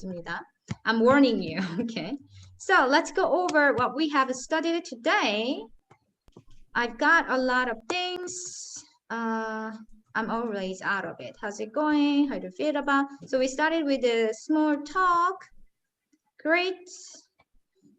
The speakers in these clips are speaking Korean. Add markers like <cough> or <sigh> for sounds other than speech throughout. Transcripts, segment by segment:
있습니다. I'm warning you. <laughs> Okay. So let's go over what we have studied today. I've got a lot of things. Uh, I'm always out of it. How's it going? How do you feel about? So we started with the small talk. Great.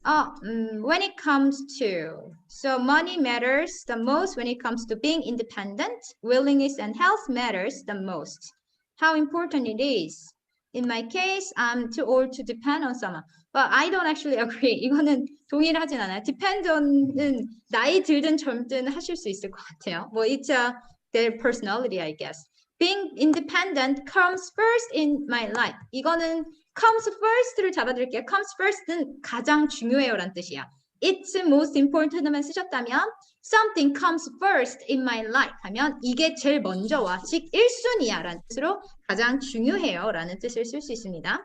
Oh, mm, when it comes to so money matters the most when it comes to being independent. Willingness and health matters the most. How important it is. In my case, I'm too old to depend on someone. But I don't actually agree. 이거는 동일하진 않아요. Depend on은 나이 들든 젊든 하실 수 있을 것 같아요. 뭐 it's a, their personality, I guess. Being independent comes first in my life. 이거는 comes first를 잡아드릴게요. comes first는 가장 중요해요란 뜻이야. It's most important만 쓰셨다면 something comes first in my life 하면 이게 제일 먼저 와. 즉 1순위야 라는 뜻으로 가장 중요해요 라는 뜻을 쓸 수 있습니다.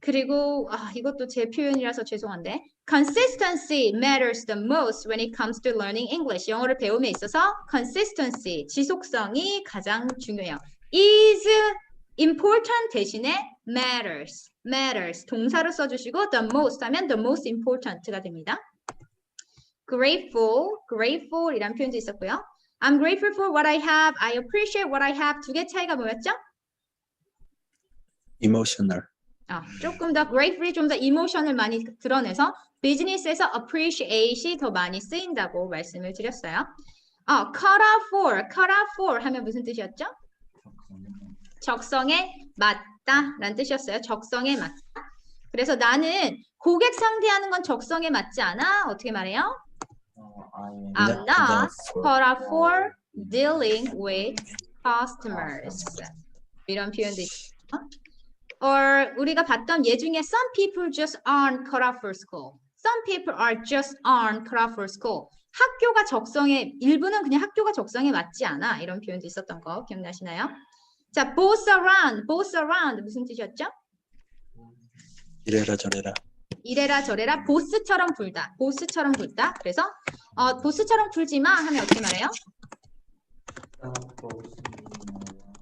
그리고 아, 이것도 제 표현이라서 죄송한데 consistency matters the most when it comes to learning English. 영어를 배움에 있어서 consistency, 지속성이 가장 중요해요. is important 대신에 matters, matters 동사로 써주시고 the most 하면 the most important가 됩니다. grateful, grateful 이란 표현도 있었고요. I'm grateful for what I have. I appreciate what I have. 두 개 차이가 뭐였죠? emotional. 아, 조금 더 grateful이 좀더 이모션을 많이 드러내서 비즈니스에서 appreciate이 더 많이 쓰인다고 말씀을 드렸어요. 아, cut out for, cut out for 하면 무슨 뜻이었죠? 적성에 맞다 라는 뜻이었어요. 적성에 맞다. 그래서 나는 고객 상대하는 건 적성에 맞지 않아? 어떻게 말해요? I'm not cut out for dealing with customers. 이런 표현도 있죠. Or 우리가 봤던 예 중에 some people just aren't cut out for school. Some people are just aren't cut out for school. 학교가 적성에 일부는 그냥 학교가 적성에 맞지 않아. 이런 표현도 있었던 거 기억나시나요? 자, boss around, boss around 무슨 뜻이었죠? 이래라 저래라. 이래라 저래라 보스처럼 굴다. 보스처럼 굴다. 그래서 어, 보스처럼 굴지 마 하면 어떻게 말해요?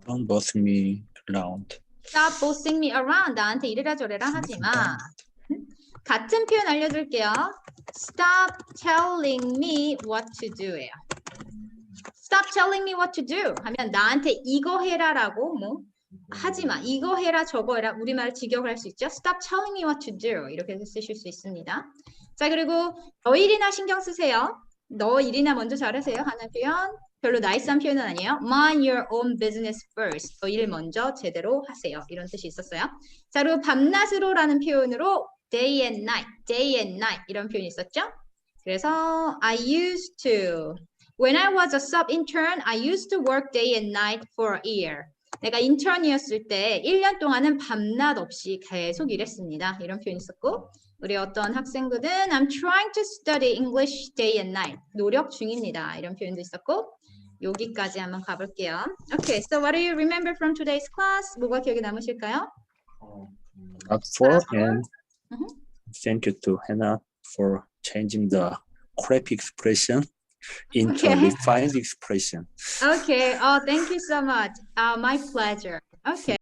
Don't boss me around. Stop bossing me around. 나한테 이래라 저래라 하지 마. 같은 표현 알려줄게요. Stop telling me what to do예요. Stop telling me what to do 하면 나한테 이거 해라라고 뭐 하지 마. 이거 해라 저거 해라. 우리말 직역을 할 수 있죠. Stop telling me what to do 이렇게 쓰실 수 있습니다. 자 그리고 너 일이나 신경 쓰세요. 너 일이나 먼저 잘하세요 하는 표현 별로 나이스한 표현은 아니에요. Mind your own business first. 너 일 먼저 제대로 하세요. 이런 뜻이 있었어요. 자 그리고 밤낮으로 라는 표현으로 day and night, day and night 이런 표현이 있었죠. 그래서 I used to When I was a sub intern, I used to work day and night for a year. 내가 인턴이었을 때 1년 동안은 밤낮 없이 계속 일했습니다. 이런 표현이 있었고 우리 어떤 학생들은 I'm trying to study English day and night. 노력 중입니다. 이런 표현도 있었고 여기까지 한번 가볼게요. Okay, so what do you remember from today's class? 뭐가 기억에 남으실까요? Not for and Mhm. thank you to Hannah for changing the correct expression into Okay. refined expression. Okay, oh, thank you so much. Uh, my pleasure. Okay.